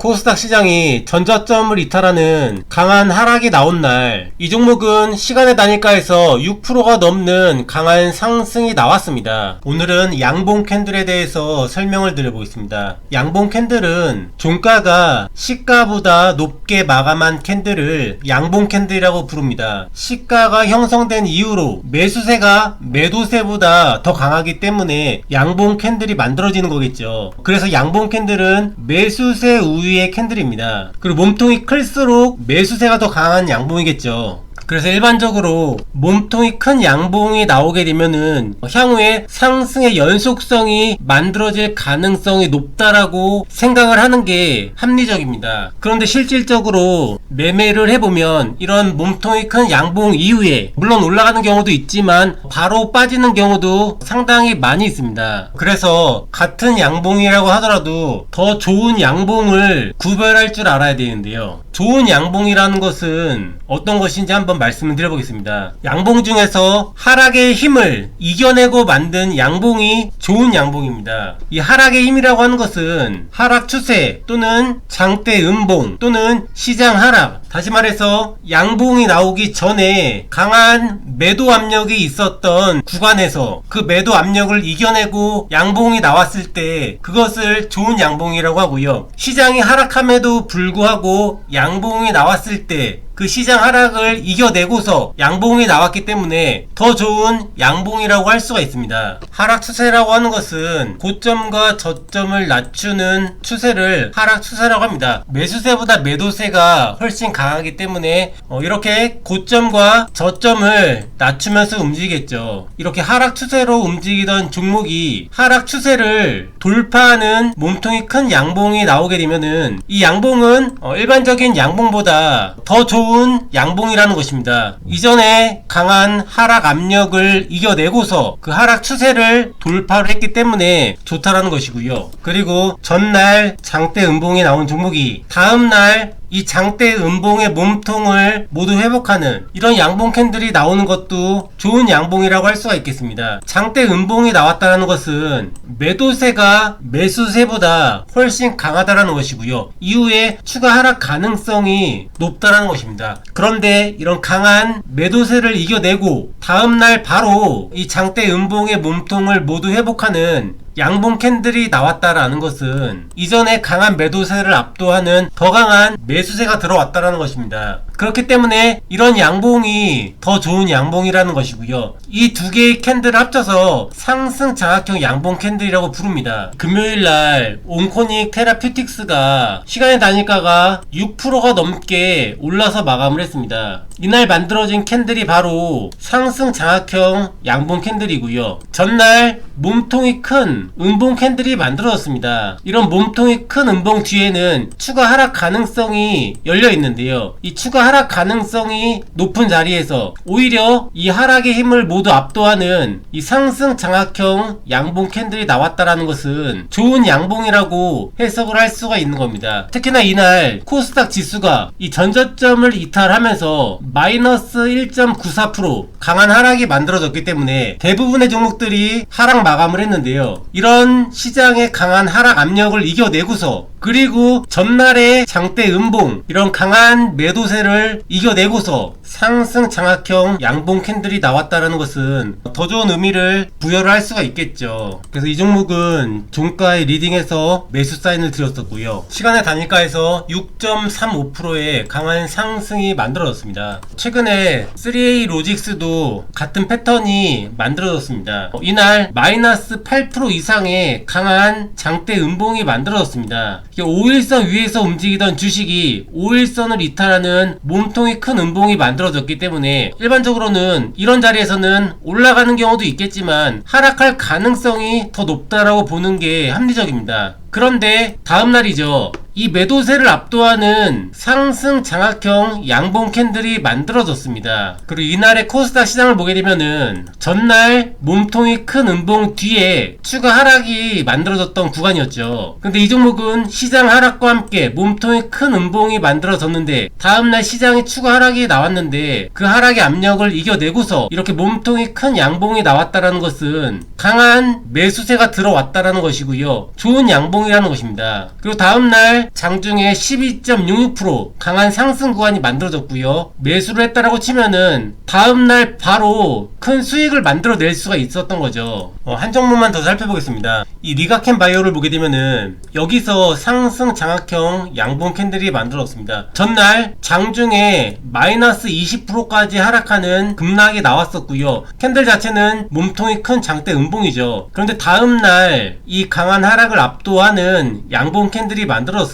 코스닥 시장이 전저점을 이탈하는 강한 하락이 나온 날, 이 종목은 시간의 단일가에서 6%가 넘는 강한 상승이 나왔습니다. 오늘은 양봉 캔들에 대해서 설명을 드려보겠습니다. 양봉 캔들은 종가가 시가보다 높게 마감한 캔들을 양봉 캔들이라고 부릅니다. 시가가 형성된 이후로 매수세가 매도세보다 더 강하기 때문에 양봉 캔들이 만들어지는 거겠죠. 그래서 양봉 캔들은 매수세 우위 의 캔들입니다. 그리고 몸통이 클수록 매수세가 더 강한 양봉이겠죠. 그래서 일반적으로 몸통이 큰 양봉이 나오게 되면은 향후에 상승의 연속성이 만들어질 가능성이 높다라고 생각을 하는 게 합리적입니다. 그런데 실질적으로 매매를 해보면 이런 몸통이 큰 양봉 이후에 물론 올라가는 경우도 있지만 바로 빠지는 경우도 상당히 많이 있습니다. 그래서 같은 양봉이라고 하더라도 더 좋은 양봉을 구별할 줄 알아야 되는데요. 좋은 양봉이라는 것은 어떤 것인지 한번 말씀을 드려보겠습니다. 양봉 중에서 하락의 힘을 이겨내고 만든 양봉이 좋은 양봉입니다. 이 하락의 힘이라고 하는 것은 하락 추세 또는 장대 음봉 또는 시장 하락 다시 말해서 양봉이 나오기 전에 강한 매도 압력이 있었던 구간에서 그 매도 압력을 이겨내고 양봉이 나왔을 때 그것을 좋은 양봉이라고 하고요. 시장이 하락함에도 불구하고 양봉이 나왔을 때그 시장 하락을 이겨내고서 양봉이 나왔기 때문에 더 좋은 양봉이라고 할 수가 있습니다. 하락 추세라고 하는 것은 고점과 저점을 낮추는 추세를 하락 추세라고 합니다. 매수세보다 매도세가 훨씬 강하기 때문에 어, 이렇게 고점과 저점을 낮추면서 움직이겠죠. 이렇게 하락 추세로 움직이던 종목이 하락 추세를 돌파하는 몸통이 큰 양봉이 나오게 되면은 이 양봉은 어, 일반적인 양봉보다 더 좋은 양봉이라는 것입니다. 이전에 강한 하락 압력을 이겨내고서 그 하락 추세를 돌파를 했기 때문에 좋다라는 것이고요. 그리고 전날 장대 음봉이 나온 종목이 다음날 이 장대 음봉의 몸통을 모두 회복하는 이런 양봉 캔들이 나오는 것도 좋은 양봉이라고 할 수가 있겠습니다. 장대 음봉이 나왔다는 것은 매도세가 매수세보다 훨씬 강하다라는 것이고요. 이후에 추가 하락 가능성이 높다라는 것입니다. 그런데 이런 강한 매도세를 이겨내고 다음날 바로 이 장대 음봉의 몸통을 모두 회복하는 양봉 캔들이 나왔다라는 것은 이전에 강한 매도세를 압도하는 더 강한 매수세가 들어왔다라는 것입니다. 그렇기 때문에 이런 양봉이 더 좋은 양봉이라는 것이고요. 이 두 개의 캔들을 합쳐서 상승 장악형 양봉 캔들이라고 부릅니다. 금요일 날 온코닉 테라퓨틱스가 시간의 단일가가 6%가 넘게 올라서 마감을 했습니다. 이날 만들어진 캔들이 바로 상승 장악형 양봉 캔들이고요. 전날 몸통이 큰 음봉 캔들이 만들어졌습니다. 이런 몸통이 큰 음봉 뒤에는 추가 하락 가능성이 열려 있는데요. 이 추가 하락 가능성이 높은 자리에서 오히려 이 하락의 힘을 모두 압도하는 이 상승 장악형 양봉 캔들이 나왔다라는 것은 좋은 양봉이라고 해석을 할 수가 있는 겁니다. 특히나 이날 코스닥 지수가 이 전저점을 이탈하면서 마이너스 1.94% 강한 하락이 만들어졌기 때문에 대부분의 종목들이 하락 마감을 했는데요. 이런 시장의 강한 하락 압력을 이겨내고서 그리고 전날의 장대 음봉 이런 강한 매도세를 이겨내고서 상승 장악형 양봉 캔들이 나왔다라는 것은 더 좋은 의미를 부여를 할 수가 있겠죠. 그래서 이 종목은 종가의 리딩에서 매수 사인을 드렸었고요. 시간의 단일가에서 6.35%의 강한 상승이 만들어졌습니다. 최근에 3A 로직스도 같은 패턴이 만들어졌습니다. 어, 이날 마이너스 8% 이상의 강한 장대 음봉이 만들어졌습니다. 5일선 위에서 움직이던 주식이 5일선을 이탈하는 몸통이 큰 음봉이 만들어졌기 때문에 일반적으로는 이런 자리에서는 올라가는 경우도 있겠지만 하락할 가능성이 더 높다라고 보는 게 합리적입니다. 그런데 다음날이죠. 이 매도세를 압도하는 상승 장악형 양봉 캔들이 만들어졌습니다. 그리고 이날의 코스닥 시장을 보게 되면은 전날 몸통이 큰 음봉 뒤에 추가 하락이 만들어졌던 구간이었죠. 근데 이 종목은 시장 하락과 함께 몸통이 큰 음봉이 만들어졌는데 다음날 시장에 추가 하락이 나왔는데 그 하락의 압력을 이겨내고서 이렇게 몸통이 큰 양봉이 나왔다라는 것은 강한 매수세가 들어왔다라는 것이고요. 좋은 양봉이라는 것입니다. 그리고 다음날 장중에 12.66% 강한 상승 구간이 만들어졌고요. 매수를 했다라고 치면은 다음날 바로 큰 수익을 만들어낼 수가 있었던 거죠. 어, 한 종목만 더 살펴보겠습니다. 이 리가켄 바이오를 보게 되면은 여기서 상승 장악형 양봉 캔들이 만들어졌습니다. 전날 장중에 마이너스 20%까지 하락하는 급락이 나왔었고요. 캔들 자체는 몸통이 큰 장대 음봉이죠. 그런데 다음날 이 강한 하락을 압도하는 양봉 캔들이 만들어졌습니다.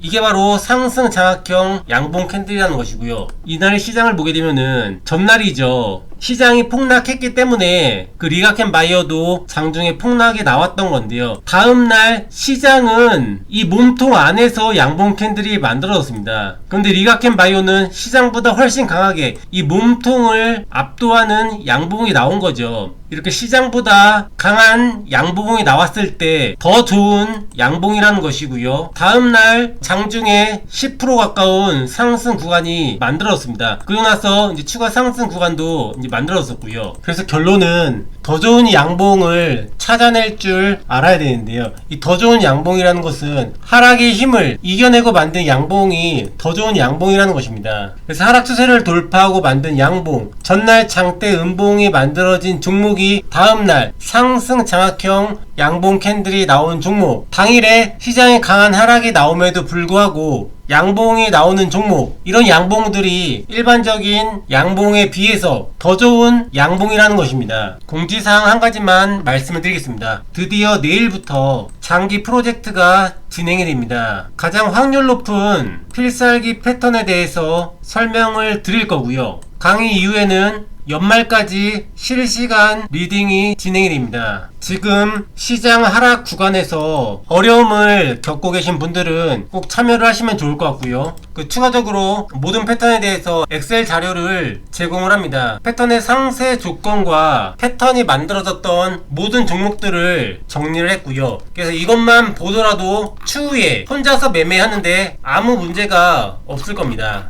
이게 바로 상승 장악형 양봉 캔들이라는 것이고요. 이날 시장을 보게 되면은 전날이죠. 시장이 폭락했기 때문에 그 리가켄 바이어도 장중에 폭락이 나왔던 건데요. 다음날 시장은 이 몸통 안에서 양봉 캔들이 만들어졌습니다. 그런데 리가켄 바이오는 시장보다 훨씬 강하게 이 몸통을 압도하는 양봉이 나온 거죠. 이렇게 시장보다 강한 양봉이 나왔을 때 더 좋은 양봉이라는 것이고요. 다음날 장중에 10% 가까운 상승 구간이 만들어졌습니다. 그러고 나서 이제 추가 상승 구간도 이제 만들어졌고요. 그래서 결론은 더 좋은 양봉을 찾아낼 줄 알아야 되는데요. 이 더 좋은 양봉이라는 것은 하락의 힘을 이겨내고 만든 양봉이 더 좋은 양봉이라는 것입니다. 그래서 하락 추세를 돌파하고 만든 양봉, 전날 장대 음봉이 만들어진 종목이 다음날 상승 장악형 양봉 캔들이 나온 종목, 당일에 시장에 강한 하락이 나옴에도 불구하고 양봉이 나오는 종목. 이런 양봉들이 일반적인 양봉에 비해서 더 좋은 양봉이라는 것입니다. 공지사항 한 가지만 말씀을 드리겠습니다. 드디어 내일부터 장기 프로젝트가 진행이 됩니다. 가장 확률 높은 필살기 패턴에 대해서 설명을 드릴 거고요. 강의 이후에는 연말까지 실시간 리딩이 진행이 됩니다. 지금 시장 하락 구간에서 어려움을 겪고 계신 분들은 꼭 참여를 하시면 좋을 것 같고요. 그 추가적으로 모든 패턴에 대해서 엑셀 자료를 제공을 합니다. 패턴의 상세 조건과 패턴이 만들어졌던 모든 종목들을 정리를 했고요. 그래서 이것만 보더라도 추후에 혼자서 매매하는데 아무 문제가 없을 겁니다.